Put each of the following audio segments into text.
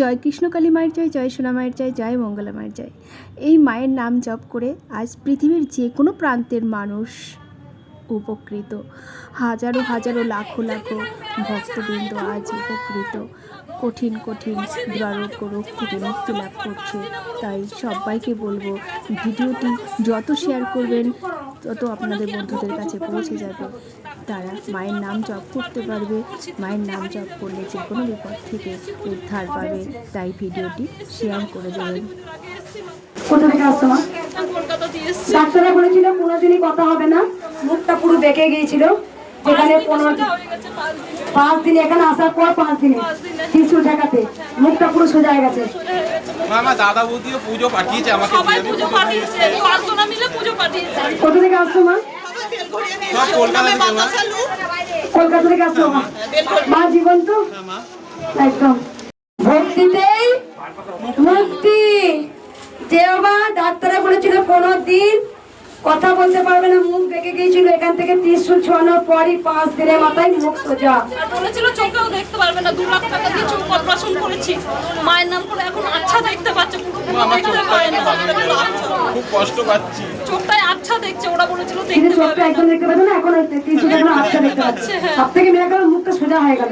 জয় কৃষ্ণকালী মায়ের জয় জয় সোনা মায়ের জয় জয় মঙ্গলা মায়ের জয়। এই মায়ের নাম জপ করে আজ পৃথিবীর যে কোনো প্রান্তের মানুষ উপকৃত। হাজারো হাজারো লাখো লাখো ভক্তবৃন্দ আজ উপকৃত। কঠিন কঠিন দুরারোগ্য রোগ থেকে মুক্তি লাভ করছে। তাই সবাইকে বলব ভিডিওটি যত শেয়ার করবেন তত আপনাদের বন্ধুদের কাছে পৌঁছে যাবে। তারা মায়ের নাম জপ করতে পারবে মায়ের নাম জপ করলে যে কোনো বিপদ থেকে উদ্ধার পাবে। তাই ভিডিওটি শেয়ার করে দেবেন। কোথা থেকে আসতো ডাক্তাররা বলেছিল কোনোদিনই কথা হবে না। মুখটা পুরো বেঁকে গিয়েছিল যেখানে পনেরো দিন পাঁচ দিন। এখানে আসার পর পাঁচ দিনে টিসু ঠেকাতে মুখটা পুরো সোজা হয়ে গেছে। দাদা বৌদিও পুজো পাঠিয়েছে আমাকে কোথা থেকে আসতো মা? কলকাতা থেকে মা। কলকাতা থেকে আসতো মা? মা জীবন তো একদম। ভক্তিতেই মুক্তি। যেও মা ডাক্তাররা বলেছিল পনেরো দিন কথা বলতে পারবে না মুখ বেঁকে গিয়েছিল এখান থেকে ত্রিশুল ছোয়ানোর পরই পাঁচ দিনের মাথায় মুখ সোজা বলেছিল চোখেও দেখতে পারবে না দু লাখ টাকা দিয়ে চোখ অপারেশন করেছি মায়ের নাম করে এখন আচ্ছা দেখতে পাচ্ছে খুব কষ্ট পাচ্ছি চোখটাই আচ্ছা দেখছে ওরা বলেছিল দেখতে চোখটা একদম দেখতে পাচ্ছে না এখন ত্রিশুল এখন আচ্ছা দেখতে পাচ্ছে সব থেকে মেয়ে গেল মুখটা সোজা হয়ে গেল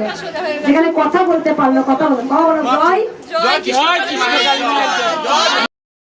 যেখানে কথা বলতে পারল কথা বলো কথা বলো জয় জয় জয় কৃষ্ণ